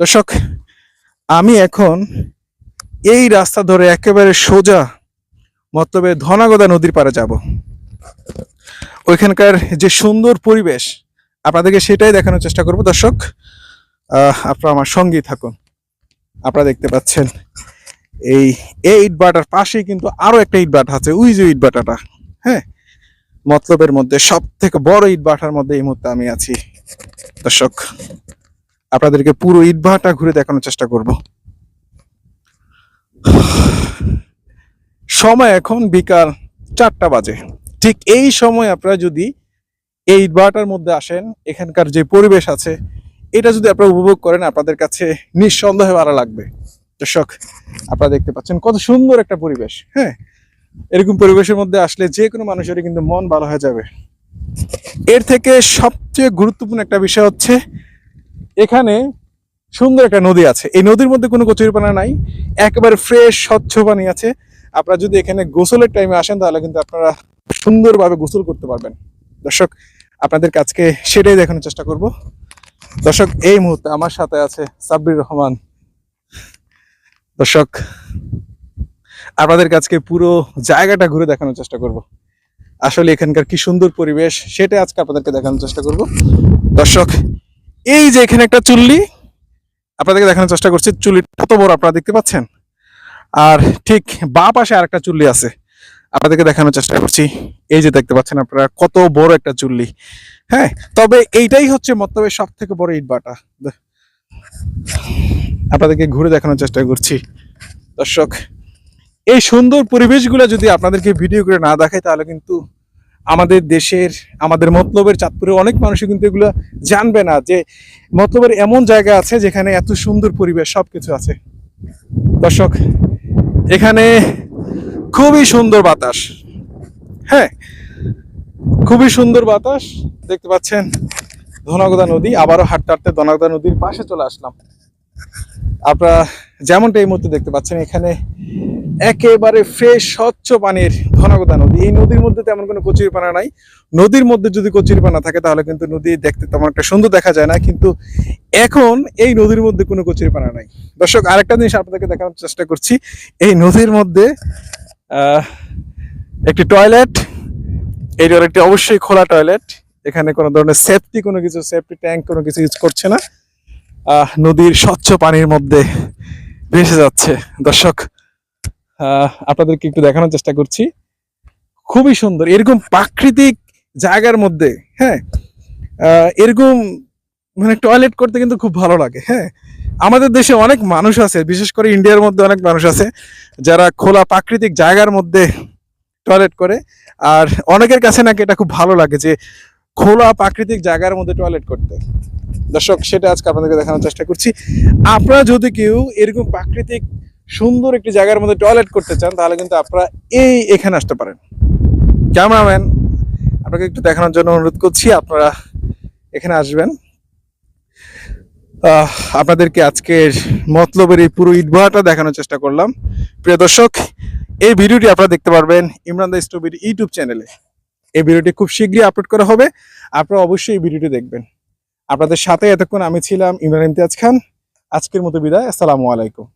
দর্শক, আমি এখন এই রাস্তা ধরে একেবারে সোজা মতলবে ধনাগদা নদীর পাড়ে যাব। ওইখানকার যে সুন্দর পরিবেশ, আপনাদেরকে সেটাই দেখানোর চেষ্টা করব। দর্শক আপনারা আমার সঙ্গেই থাকুন। আপনারা দেখতে পাচ্ছেন এই এই ইট বাটার পাশেই কিন্তু আরও একটা ইট বাটা আছে যে ইট বাটাটা হ্যাঁ? মতলবের মধ্যে সব থেকে বড় ইট বাটার মধ্যে এই মুহূর্তে আমি আছি। দর্শক আপনাদেরকে পুরো ইটভাটা ঘুরে দেখানোর চেষ্টা করব। সময় এখন বিকাল চারটা বাজে। ঠিক এই সময় আপনারা যদি এই ইটভাটার মধ্যে আসেন, এখানকার যে পরিবেশ আছে, এটা যদি আপনারা উপভোগ করেন, আপনাদের কাছে নিঃসন্দেহে ভালো লাগবে। দর্শক, আপনারা দেখতে পাচ্ছেন কত সুন্দর একটা পরিবেশ হ্যাঁ? এরকম পরিবেশের মধ্যে আসলে যে কোনো মানুষেরই কিন্তু মন ভালো হয়ে যাবে। এর থেকে সবচেয়ে গুরুত্বপূর্ণ একটা বিষয় হচ্ছে এখানে সুন্দর একটা নদী আছে। এই নদীর মধ্যে কোনো কচুরিপানা নাই। একেবারে ফ্রেশ স্বচ্ছ পানি আছে। আপনারা যদি এখানে গোসলের টাইমে আসেন, তাহলে কিন্তু আপনারা সুন্দরভাবে গোসল করতে পারবেন। দর্শক, আপনাদের কাছকে সেটাই দেখানোর চেষ্টা করব। দর্শক, এই মুহূর্তে আমার সাথে আছে সাব্বির রহমান। দর্শক, আপনাদের কাছকে পুরো জায়গাটা ঘুরে দেখানোর চেষ্টা করব। আসলে এখানকার কি সুন্দর পরিবেশ সেটা আজকে আপনাদেরকে দেখানোর চেষ্টা করব। দর্শক এই যে এখানে একটা চুল্লি, আপনাদেরকে দেখানোর চেষ্টা করছি চুল্লি কত বড় আপনারা দেখতে পাচ্ছেন? আর ঠিক বা পাশে আর একটা চুল্লি আছে, আপনাদেরকে দেখানোর চেষ্টা করছি। এই যে দেখতে পাচ্ছেন আপনারা, কত বড় একটা চুল্লি। হ্যাঁ তবে এইটাই হচ্ছে মতলবে সব থেকে বড় ইট বাটা। আপনাদেরকে ঘুরে দেখানোর চেষ্টা করছি। দর্শক, এই সুন্দর পরিবেশগুলো যদি আপনাদেরকে ভিডিও করে না দেখায়, তাহলে কিন্তু আমাদের দেশের, আমাদের মতলবের চাঁদপুরে অনেক মানুষই কিন্তু এগুলো জানবে না যে মতলবের এমন জায়গা আছে যেখানে এত সুন্দর পরিবেশ সবকিছু আছে। দর্শক, এখানে খুবই সুন্দর বাতাস। হ্যাঁ খুবই সুন্দর বাতাস। দেখতে পাচ্ছেন, ধনাগদা নদী, আবারও হাঁটতে হাঁটতে ধনাগদা নদীর পাশে চলে আসলাম। আপনারা যেমনটা এই মুহূর্তে দেখতে পাচ্ছেন, এখানে একেবারে ফ্রেশ স্বচ্ছ পানির ঘনগদা নদী। এই নদীর মধ্যে তেমন কোনো কচুরিপানা নাই। নদীর মধ্যে যদি কচুরিপানা থাকে, তাহলে কিন্তু নদী দেখতে তেমন একটা সুন্দর দেখা যায় না। কিন্তু এখন এই নদীর মধ্যে কোনো কচুরিপানা নাই। দর্শক, আরেকটা জিনিস আপনাদেরকে দেখানোর চেষ্টা করছি। এই নদীর মধ্যে একটি টয়লেট, এই টয়লেটটি অবশ্যই খোলা টয়লেট। এখানে কোনো ধরনের সেফটি কোনো কিছু সেফটি ট্যাঙ্ক কোনো কিছু ইউজ করছে না। নদীর স্বচ্ছ পানির মধ্যে ভেসে যাচ্ছে। দর্শক আপনাদেরকে একটু দেখানোর চেষ্টা করছি। খুবই সুন্দর। এরকম প্রাকৃতিক জায়গার মধ্যে হ্যাঁ এরকম মানে টয়লেট করতে কিন্তু খুব ভালো লাগে হ্যাঁ। আমাদের দেশে অনেক মানুষ আছে, বিশেষ করে ইন্ডিয়ার মধ্যে অনেক মানুষ আছে, যারা খোলা প্রাকৃতিক জায়গার মধ্যে টয়লেট করে। আর অনেকের কাছে নাকি এটা খুব ভালো লাগে যে খোলা প্রাকৃতিক জায়গার মধ্যে টয়লেট করতে। দর্শক, সেটা আজকে আপনাদেরকে দেখানোর চেষ্টা করছি। আপনারা যদি কেউ এরকম প্রাকৃতিক সুন্দর একটি জায়গার মধ্যে টয়লেট করতে চান, তাহলে কিন্তু আপনারা এই এখানে আসতে পারেন। ক্যামেরাম্যান, আপনাকে একটু দেখানোর জন্য অনুরোধ করছি, আপনারা এখানে আসবেন। আপনাদেরকে আজকের মতলবের এই পুরো ইটভাটা দেখানোর চেষ্টা করলাম। প্রিয় দর্শক, এই ভিডিওটি আপনারা দেখতে পারবেন ইমরান দা স্টুবির ইউটিউব চ্যানেলে। এই ভিডিওটি খুব শীঘ্রই আপলোড করা হবে, আপনারা অবশ্যই এই ভিডিওটি দেখবেন। আপনাদের সাথে এতক্ষণ আমি ছিলাম ইমরান ইমতিয়াজ খান। আজকের মতো বিদায়, আসসালামু আলাইকুম।